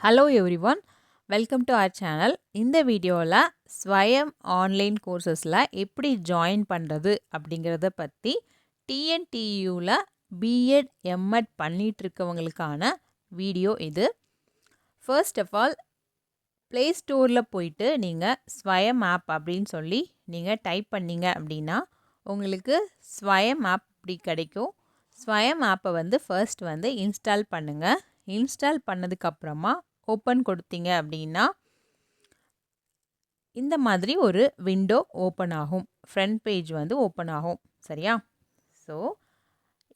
Hello everyone welcome to our channel இந்த வீடியோவில் ஸ்வயம் online கோர்சஸில் எப்படி ஜாயின் பண்ணுறது அப்படிங்கிறத பற்றி டிஎன்டியூவில் பிஎட் எம்எட் பண்ணிகிட்ருக்கவங்களுக்கான வீடியோ இது. ஃபர்ஸ்ட் ஆஃப் ஆல் ப்ளே ஸ்டோரில் போயிட்டு நீங்கள் ஸ்வயம் ஆப் அப்படின்னு சொல்லி நீங்கள் டைப் பண்ணீங்க அப்படின்னா உங்களுக்கு ஸ்வயம் ஆப் இப்படி கிடைக்கும். ஸ்வயம் ஆப்பை வந்து ஃபர்ஸ்ட் வந்து இன்ஸ்டால் பண்ணுங்கள் இன்ஸ்டால் பண்ணதுக்கப்புறமா ஓப்பன் கொடுத்தீங்க அப்படின்னா இந்த மாதிரி ஒரு விண்டோ ஓப்பன் ஆகும். ஃப்ரண்ட் பேஜ் வந்து ஓப்பன் ஆகும். சரியா? ஸோ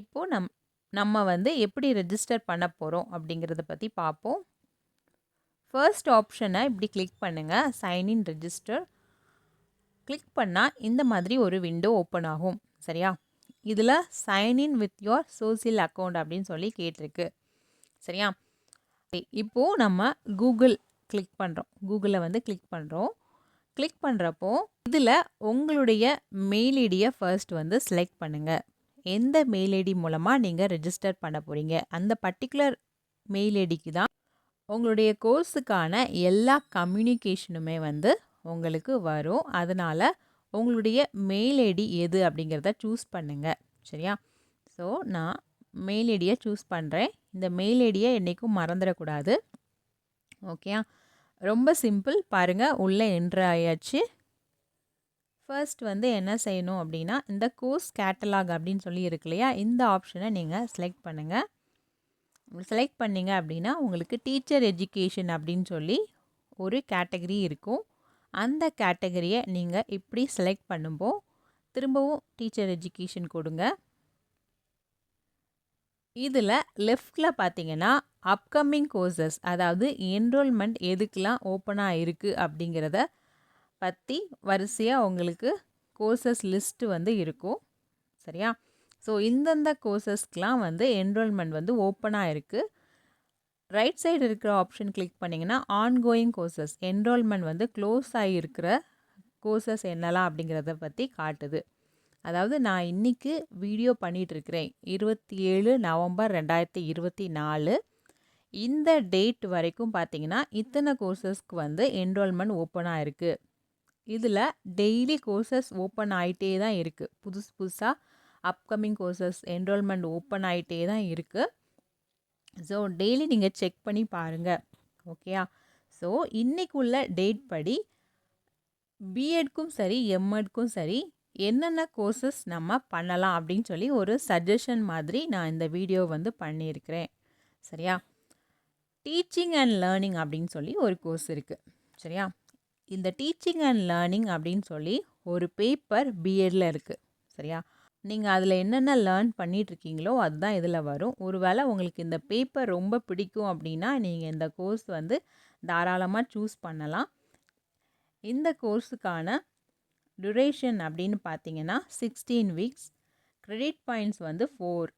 இப்போது நம் நம்ம வந்து எப்படி ரெஜிஸ்டர் பண்ண போகிறோம் அப்படிங்கிறத பற்றி பார்ப்போம். ஃபர்ஸ்ட் ஆப்ஷனை இப்படி கிளிக் பண்ணுங்கள் சைன் இன் ரெஜிஸ்டர் கிளிக் பண்ணால் இந்த மாதிரி ஒரு விண்டோ ஓப்பன் ஆகும். சரியா? இதில் sign in with your social account அப்படின்னு சொல்லி கேட்டிருக்கு. சரியா? இப்போது நம்ம கூகுள் கிளிக் பண்ணுறோம் கூகுளில் வந்து கிளிக் பண்ணுறோம் கிளிக் பண்ணுறப்போ இதில் உங்களுடைய மெயில் ஐடியை ஃபர்ஸ்ட் வந்து செலக்ட் பண்ணுங்கள் எந்த மெயில் ஐடி மூலமாக நீங்கள் ரெஜிஸ்டர் பண்ண போகிறீங்க அந்த பர்டிகுலர் மெயில் ஐடிக்கு தான் உங்களுடைய கோர்ஸுக்கான எல்லா கம்யூனிகேஷனுமே வந்து உங்களுக்கு வரும். அதனால் உங்களுடைய மெயில் ஐடி எது அப்படிங்கிறத சூஸ் பண்ணுங்கள் சரியா? ஸோ நான் மெயில் ஐடியை சூஸ் பண்ணுறேன் இந்த மெயில் ஐடியை என்றைக்கும் மறந்துடக்கூடாது. ஓகேயா ரொம்ப சிம்பிள் பாருங்கள் உள்ளே என்ட்ரு ஆயாச்சு. ஃபர்ஸ்ட் வந்து என்ன செய்யணும் அப்படின்னா இந்த கோர்ஸ் கேட்டலாக் அப்படின்னு சொல்லி இருக்கு இல்லையா? இந்த ஆப்ஷனை நீங்கள் செலக்ட் பண்ணுங்கள் செலக்ட் பண்ணிங்க அப்படின்னா உங்களுக்கு டீச்சர் எஜுகேஷன் அப்படின்னு சொல்லி ஒரு கேட்டகரி இருக்கும். அந்த கேட்டகரியை நீங்கள் இப்படி செலக்ட் பண்ணும்போ திரும்பவும் டீச்சர் எஜுகேஷன் கொடுங்க. இதில் லெஃப்டில் பார்த்தீங்கன்னா அப்கமிங் கோர்சஸ் அதாவது என்ரோல்மெண்ட் எதுக்கெலாம் ஓப்பனாக இருக்குது அப்படிங்கிறத பற்றி வரிசையாக உங்களுக்கு கோர்சஸ் லிஸ்ட்டு வந்து இருக்கும். சரியா? ஸோ இந்தந்த கோர்சஸ்க்கெலாம் வந்து என்ரோல்மெண்ட் வந்து ஓப்பனாக இருக்குது ரைட் சைடு இருக்கிற ஆப்ஷன் கிளிக் பண்ணிங்கன்னா ஆன்கோயிங் கோர்சஸ் என்ரோல்மெண்ட் வந்து க்ளோஸ் ஆகியிருக்கிற கோர்சஸ் என்னலாம் அப்படிங்கிறத பற்றி காட்டுது. அதாவது நான் இன்றைக்கி வீடியோ பண்ணிகிட்ருக்கிறேன் இருபத்தி ஏழு நவம்பர் ரெண்டாயிரத்தி இருபத்தி நாலு. இந்த டேட் வரைக்கும் பார்த்தீங்கன்னா இத்தனை கோர்சஸ்க்கு வந்து என்ரோல்மெண்ட் ஓப்பனாக இருக்குது இதில் டெய்லி கோர்சஸ் ஓப்பன் ஆகிட்டே தான் இருக்குது புதுசு புதுசாக அப்கமிங் கோர்சஸ் என்ரோல்மெண்ட் ஓப்பன் ஆகிட்டே தான் இருக்குது ஸோ டெய்லி நீங்கள் செக் பண்ணி பாருங்கள் ஓகேயா? ஸோ இன்றைக்குள்ள டேட் படி பிஎட்க்கும் சரி எம்எட்க்கும் சரி என்னென்ன கோர்சஸ் நம்ம பண்ணலாம் அப்படின்னு சொல்லி ஒரு சஜஷன் மாதிரி நான் இந்த வீடியோ வந்து பண்ணியிருக்கிறேன். சரியா? டீச்சிங் அண்ட் லேர்னிங் அப்படின்னு சொல்லி ஒரு கோர்ஸ் இருக்குது சரியா? இந்த டீச்சிங் அண்ட் லேர்னிங் அப்படின்னு சொல்லி ஒரு பேப்பர் பிஎட்டில் இருக்குது சரியா? நீங்கள் அதில் என்னென்ன லேர்ன் பண்ணிகிட்ருக்கீங்களோ அதுதான் இதில் வரும். ஒருவேளை உங்களுக்கு இந்த பேப்பர் ரொம்ப பிடிக்கும் அப்படின்னா நீங்கள் இந்த கோர்ஸ் வந்து தாராளமாக சூஸ் பண்ணலாம். இந்த கோர்ஸுக்கான டுரேஷன் அப்படின்னு பார்த்தீங்கன்னா சிக்ஸ்டீன் வீக்ஸ் க்ரெடிட் பாயிண்ட்ஸ் வந்து ஃபோர்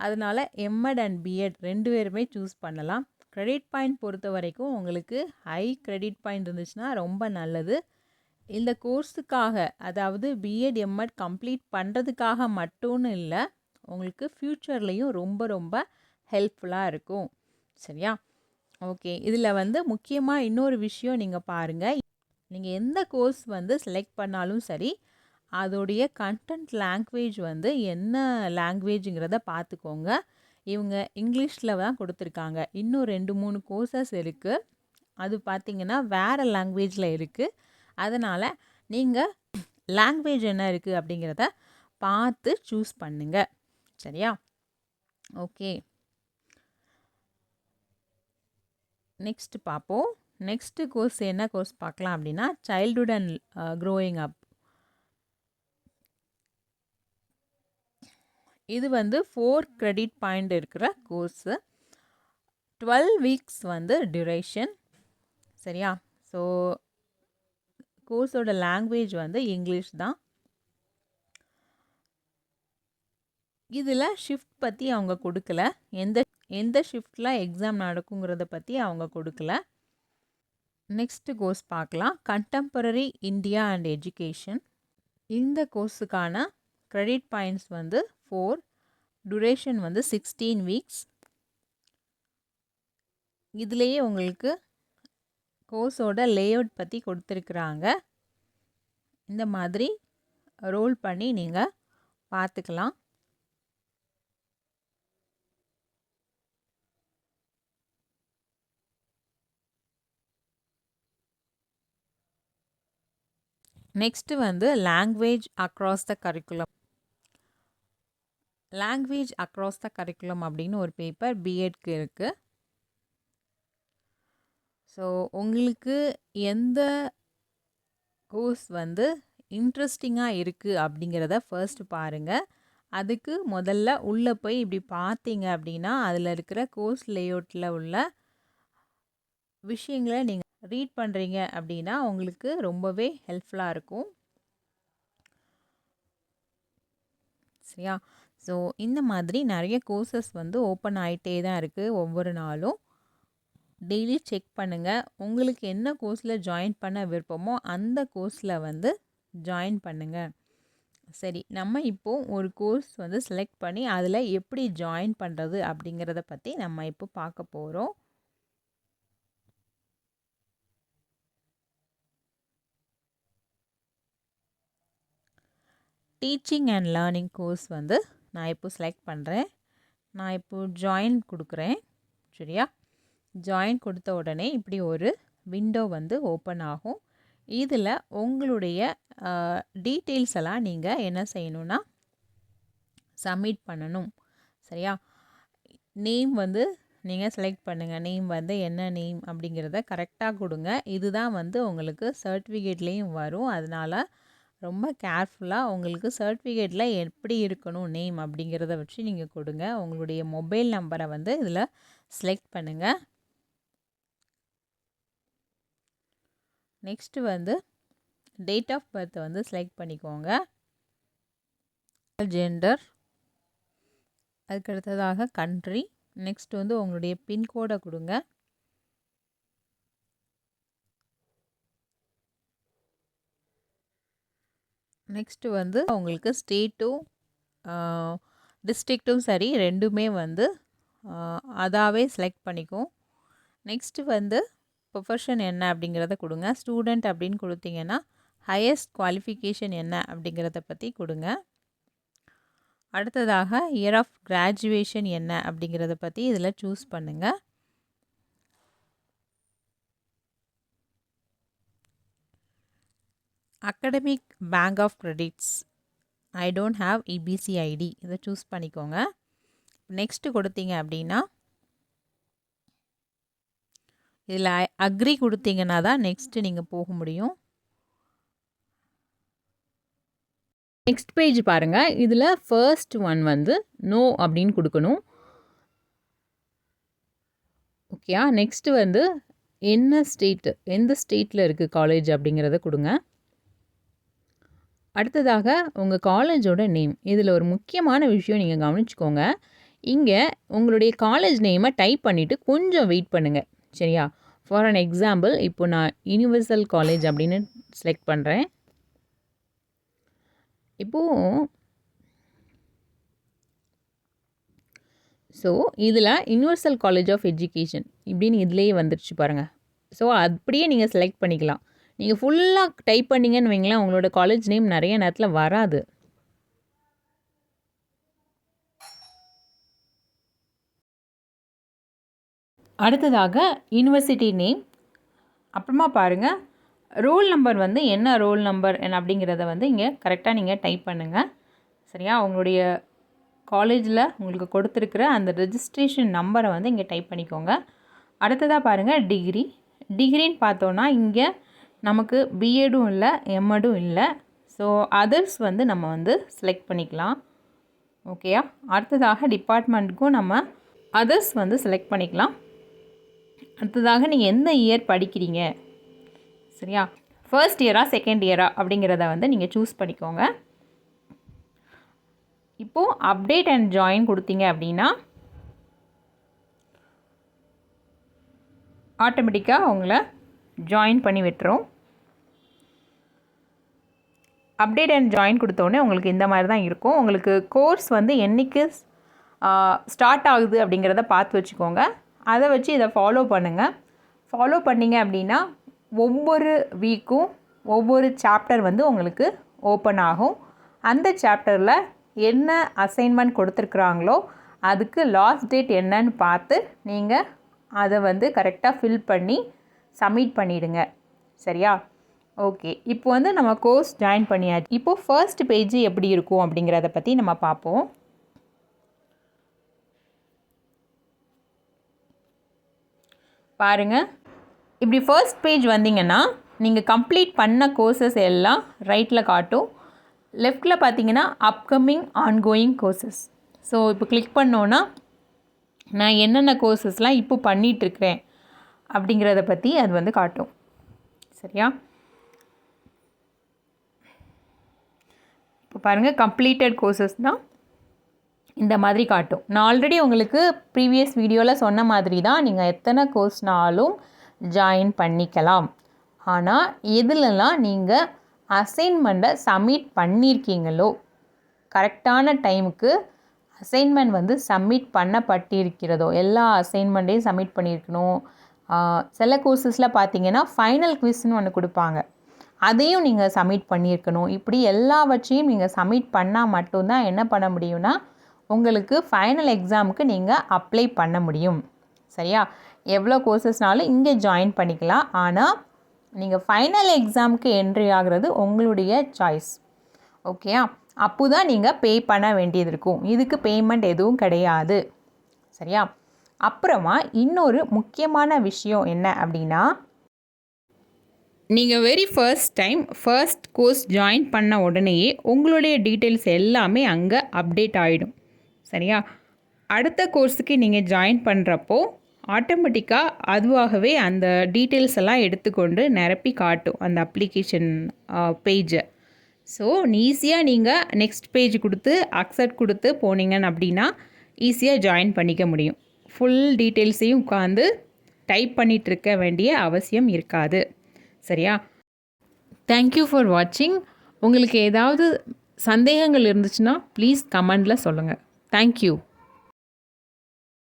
அதனால் M Ed and B Ed ரெண்டு பேருமே சூஸ் பண்ணலாம். க்ரெடிட் பாயிண்ட் பொறுத்த வரைக்கும் உங்களுக்கு ஹை க்ரெடிட் பாயிண்ட் இருந்துச்சுன்னா ரொம்ப நல்லது. இந்த கோர்ஸுக்காக அதாவது பிஎட் எம்எட் கம்ப்ளீட் பண்ணுறதுக்காக மட்டும்னு இல்லை உங்களுக்கு ஃப்யூச்சர்லேயும் ரொம்ப ரொம்ப ஹெல்ப்ஃபுல்லாக இருக்கும். சரியா? ஓகே இதில் வந்து முக்கியமாக இன்னொரு விஷயம் நீங்கள் பாருங்கள் நீங்கள் எந்த கோர்ஸ் வந்து செலக்ட் பண்ணாலும் சரி அதோடைய கண்டென்ட் லாங்குவேஜ் வந்து என்ன லாங்குவேஜுங்கிறத பார்த்துக்கோங்க இவங்க இங்கிலீஷில் தான் கொடுத்துருக்காங்க. இன்னும் ரெண்டு மூணு கோர்சஸ் இருக்குது அது பார்த்திங்கன்னா வேறு லாங்குவேஜில் இருக்குது அதனால் நீங்கள் லாங்குவேஜ் என்ன இருக்குது அப்படிங்கிறத பார்த்து சூஸ் பண்ணுங்க. சரியா? ஓகே நெக்ஸ்ட் பார்ப்போம் நெக்ஸ்ட்டு கோர்ஸ் என்ன கோர்ஸ் பார்க்கலாம் அப்படின்னா சைல்டுஹுட் அண்ட் க்ரோயிங் அப் இது வந்து ஃபோர் க்ரெடிட் பாயிண்ட் இருக்கிற கோர்ஸு டுவெல் வீக்ஸ் வந்து டியூரேஷன் சரியா? ஸோ கோர்ஸோட லாங்குவேஜ் வந்து இங்கிலீஷ் தான். இதில் ஷிஃப்ட் பற்றி அவங்க கொடுக்கல. எந்த எந்த ஷிஃப்டில் எக்ஸாம் நடக்குங்கிறத பற்றி அவங்க கொடுக்கல. நெக்ஸ்ட்டு கோர்ஸ் பார்க்கலாம். கண்டெம்பரரி இந்தியா அண்ட் எஜுகேஷன் இந்த கோர்ஸுக்கான க்ரெடிட் பாயிண்ட்ஸ் வந்து ஃபோர் டுரேஷன் வந்து சிக்ஸ்டீன் வீக்ஸ் இதுலேயே உங்களுக்கு கோர்ஸோட லேஅவுட் பற்றி கொடுத்துருக்குறாங்க. இந்த மாதிரி ரோல் பண்ணி நீங்கள் பார்த்துக்கலாம். நெக்ஸ்ட்டு வந்து language across the curriculum language across the curriculum அப்படின்னு ஒரு பேப்பர் பிஎட்க்கு இருக்குது ஸோ உங்களுக்கு எந்த கோர்ஸ் வந்து இன்ட்ரெஸ்டிங்காக இருக்குது அப்படிங்கிறத ஃபர்ஸ்ட் பாருங்கள் அதுக்கு முதல்ல உள்ளே போய் இப்படி பார்த்தீங்க அப்படின்னா அதில் இருக்கிற கோர்ஸ் லேஅவுட்டில் உள்ள விஷயங்களை நீங்கள் ரீட் பண்ணுறீங்க அப்படின்னா உங்களுக்கு ரொம்பவே ஹெல்ப்ஃபுல்லாக இருக்கும். சரியா? ஸோ இந்த மாதிரி நிறைய கோர்சஸ் வந்து ஓப்பன் ஆகிட்டே தான் இருக்குது ஒவ்வொரு நாளும். டெய்லி செக் பண்ணுங்கள் உங்களுக்கு என்ன கோர்ஸில் ஜாயின் பண்ண விருப்பமோ அந்த கோர்ஸில் வந்து ஜாயின் பண்ணுங்கள் சரி நம்ம இப்போது ஒரு கோர்ஸ் வந்து செலக்ட் பண்ணி அதில் எப்படி ஜாயின் பண்ணுறது அப்படிங்கிறத பற்றி நம்ம இப்போ பார்க்க போகிறோம் டீச்சிங் அண்ட் லேர்னிங் கோர்ஸ் வந்து நான் இப்போ செலக்ட் பண்ணுறேன் நான் இப்போது ஜாயின் கொடுக்குறேன். சரியா? ஜாயின் கொடுத்த உடனே இப்படி ஒரு விண்டோ வந்து ஓப்பன் ஆகும். இதில் உங்களுடைய டீட்டெயில்ஸ் எல்லாம் நீங்கள் என்ன செய்யணும்னா சப்மிட் பண்ணணும். சரியா? நேம் வந்து நீங்கள் செலக்ட் பண்ணுங்கள் நேம் வந்து என்ன நேம் அப்படிங்கிறத கரெக்டாக கொடுங்க. இதுதான் வந்து உங்களுக்கு சர்டிஃபிகேட்லேயும் வரும். அதனால் ரொம்ப கேர்ஃபுல்லாக உங்களுக்கு சர்டிஃபிகேட்டில் எப்படி இருக்கணும் நேம் அப்படிங்கிறத வச்சு நீங்கள் கொடுங்க. உங்களுடைய மொபைல் நம்பரை வந்து இதில் செலக்ட் பண்ணுங்கள் நெக்ஸ்ட்டு வந்து டேட் ஆஃப் பர்த்தை வந்து செலக்ட் பண்ணிக்கோங்க. ஜெண்டர் அதுக்கு அடுத்ததாக கண்ட்ரி நெக்ஸ்ட் வந்து உங்களுடைய பின்கோடை கொடுங்க. நெக்ஸ்ட்டு வந்து உங்களுக்கு ஸ்டேட்டும் டிஸ்ட்ரிக்ட்டும் சரி ரெண்டுமே வந்து அதாவே செலக்ட் பண்ணிக்கும் நெக்ஸ்ட்டு வந்து ப்ரொஃபஷன் என்ன அப்படிங்கிறத கொடுங்க. ஸ்டூடெண்ட் அப்படின்னு கொடுத்தீங்கன்னா ஹையஸ்ட் குவாலிஃபிகேஷன் என்ன அப்படிங்கிறத பற்றி கொடுங்க. அடுத்ததாக இயர் ஆஃப் கிராஜுவேஷன் என்ன அப்படிங்கிறத பற்றி இதில் சூஸ் பண்ணுங்கள் academic bank of credits I don't have ABC ID இதை சூஸ் பண்ணிக்கோங்க. நெக்ஸ்ட்டு கொடுத்தீங்க அப்படின்னா இதில் அக்ரி கொடுத்தீங்கன்னா தான் நெக்ஸ்ட்டு நீங்கள் போக முடியும். நெக்ஸ்ட் பேஜ் பாருங்கள் இதில் ஃபர்ஸ்ட் ஒன் வந்து நோ அப்படின்னு கொடுக்கணும். ஓகேயா நெக்ஸ்ட்டு வந்து என்ன ஸ்டேட்டு எந்த ஸ்டேட்டில் இருக்குது காலேஜ் அப்படிங்கிறத கொடுங்க. அடுத்ததாக உங்கள் காலேஜோட நேம் இதில் ஒரு முக்கியமான விஷயம் நீங்கள் கவனிச்சுக்கோங்க. இங்கே உங்களுடைய காலேஜ் நேமை டைப் பண்ணிவிட்டு கொஞ்சம் வெயிட் பண்ணுங்கள் சரியா? ஃபார் அன் எக்ஸாம்பிள் இப்போ நான் யூனிவர்சல் காலேஜ் அப்படின்னு செலக்ட் பண்ணுறேன் இப்போது ஸோ இதில் யூனிவர்சல் காலேஜ் ஆஃப் எஜுகேஷன் இப்படின்னு இதுலேயே வந்துடுச்சு பாருங்கள் ஸோ அப்படியே நீங்கள் செலக்ட் பண்ணிக்கலாம். நீங்கள் ஃபுல்லாக டைப் பண்ணிங்கன்னு வைங்களேன் உங்களோட காலேஜ் நேம் நிறைய நேரத்தில் வராது. அடுத்ததாக யூனிவர்சிட்டி நேம் அப்புறமா பாருங்கள் ரோல் நம்பர் வந்து என்ன ரோல் நம்பர் என்ன அப்படிங்கிறத வந்து இங்கே கரெக்டாக நீங்கள் டைப் பண்ணுங்கள் சரியா? உங்களுடைய காலேஜில் உங்களுக்கு கொடுத்துருக்குற அந்த ரெஜிஸ்ட்ரேஷன் நம்பரை வந்து இங்கே டைப் பண்ணிக்கோங்க. அடுத்ததாக பாருங்கள் டிகிரி டிகிரின்னு பார்த்தோன்னா இங்கே நமக்கு பிஎடும் இல்லை எம்எடும் இல்லை. ஸோ அதர்ஸ் வந்து நம்ம வந்து செலக்ட் பண்ணிக்கலாம். ஓகேயா அடுத்ததாக டிபார்ட்மெண்ட்டுக்கும் நம்ம அதர்ஸ் வந்து செலக்ட் பண்ணிக்கலாம். அடுத்ததாக நீங்கள் எந்த இயர் படிக்கிறீங்க? சரியா? ஃபர்ஸ்ட் இயரா செகண்ட் இயரா அப்படிங்கிறத வந்து நீங்கள் சூஸ் பண்ணிக்கோங்க. இப்போது அப்டேட் அண்ட் ஜாயின் கொடுத்தீங்க அப்படின்னா ஆட்டோமேட்டிக்காக உங்களை ஜாயின் பண்ணி விட்டுரும். அப்டேட் அண்ட் ஜாயின் கொடுத்தோடனே உங்களுக்கு இந்த மாதிரி தான் இருக்கும். உங்களுக்கு கோர்ஸ் வந்து என்றைக்கு ஸ்டார்ட் ஆகுது அப்படிங்கிறத பார்த்து வச்சுக்கோங்க. அதை வச்சு இதை ஃபாலோ பண்ணுங்கள் ஃபாலோ பண்ணிங்க அப்படின்னா ஒவ்வொரு வீக்கும் ஒவ்வொரு சாப்டர் வந்து உங்களுக்கு ஓப்பன் ஆகும். அந்த சாப்டரில் என்ன அசைன்மெண்ட் கொடுத்துருக்குறாங்களோ அதுக்கு லாஸ்ட் டேட் என்னன்னு பார்த்து நீங்கள் அதை வந்து கரெக்டாக ஃபில் பண்ணி சப்மிட் பண்ணிவிடுங்க சரியா? ஓகே இப்போ வந்து நம்ம கோர்ஸ் ஜாயின் பண்ணியாச்சு. இப்போது ஃபர்ஸ்ட் பேஜ் எப்படி இருக்கும் அப்படிங்கிறத பற்றி நம்ம பார்ப்போம். பாருங்கள் இப்படி ஃபர்ஸ்ட் பேஜ் வந்தீங்கன்னா நீங்கள் கம்ப்ளீட் பண்ண கோர்சஸ் எல்லாம் ரைட்டில் காட்டும். லெஃப்டில் பார்த்தீங்கன்னா அப்கமிங் ஆன்கோயிங் கோர்சஸ் ஸோ இப்போ கிளிக் பண்ணோன்னா நான் என்னென்ன கோர்சஸ்லாம் இப்போ பண்ணிகிட்ருக்கிறேன் அப்படிங்கிறத பற்றி அது வந்து காட்டும். சரியா? இப்போ பாருங்கள் கம்ப்ளீட்டட் கோர்சஸ் தான் இந்த மாதிரி காட்டும். நான் ஆல்ரெடி உங்களுக்கு ப்ரீவியஸ் வீடியோவில் சொன்ன மாதிரி தான் நீங்கள் எத்தனை கோர்ஸ்னாலும் ஜாயின் பண்ணிக்கலாம். ஆனால் எதுலலாம் நீங்கள் அசைன்மெண்ட்டை சப்மிட் பண்ணியிருக்கீங்களோ கரெக்டான டைமுக்கு அசைன்மெண்ட் வந்து சப்மிட் பண்ணப்பட்டிருக்கிறதோ எல்லா அசைன்மெண்ட்டையும் சப்மிட் பண்ணியிருக்கணும் சில கோர்சஸில் பார்த்தீங்கன்னா ஃபைனல் குவிஸ்னு ஒன்று கொடுப்பாங்க. அதையும் நீங்கள் சப்மிட் பண்ணியிருக்கணும். இப்படி எல்லாவற்றையும் நீங்கள் சப்மிட் பண்ணால் மட்டும்தான் என்ன பண்ண முடியும்னா உங்களுக்கு ஃபைனல் எக்ஸாமுக்கு நீங்கள் அப்ளை பண்ண முடியும். சரியா? எவ்வளோ கோர்சஸ்னாலும் இங்கே ஜாயின் பண்ணிக்கலாம். ஆனால் நீங்கள் ஃபைனல் எக்ஸாமுக்கு என்ட்ரி ஆகிறது உங்களுடைய சாய்ஸ் ஓகேயா அப்போ தான் நீங்கள் பே பண்ண வேண்டியது இருக்கும். இதுக்கு பேமெண்ட் எதுவும் கிடையாது. சரியா? அப்புறமா இன்னொரு முக்கியமான விஷயம் என்ன அப்படின்னா நீங்கள் very first time first course join பண்ண உடனேயே உங்களுடைய டீட்டெயில்ஸ் எல்லாமே அங்கே அப்டேட் ஆகிடும் சரியா? அடுத்த கோர்ஸுக்கு நீங்கள் ஜாயின் பண்ணுறப்போ ஆட்டோமேட்டிக்காக அதுவாகவே அந்த டீட்டெயில்ஸ் எல்லாம் எடுத்துக்கொண்டு நிரப்பி காட்டும் அந்த அப்ளிகேஷன் பேஜை ஸோ ஈஸியாக நீங்கள் நெக்ஸ்ட் பேஜ் கொடுத்து அக்செப்ட் கொடுத்து போனீங்கன்னு அப்படின்னா ஈஸியாக ஜாயின் பண்ணிக்க முடியும். ஃபுல் டீட்டெயில்ஸையும் உட்காந்து டைப் பண்ணிகிட்ருக்க வேண்டிய அவசியம் இருக்காது. சரியா? தேங்க்யூ ஃபார் வாட்சிங் உங்களுக்கு ஏதாவது சந்தேகங்கள் இருந்துச்சுன்னா ப்ளீஸ் கமெண்டில் சொல்லுங்கள் தேங்க்யூ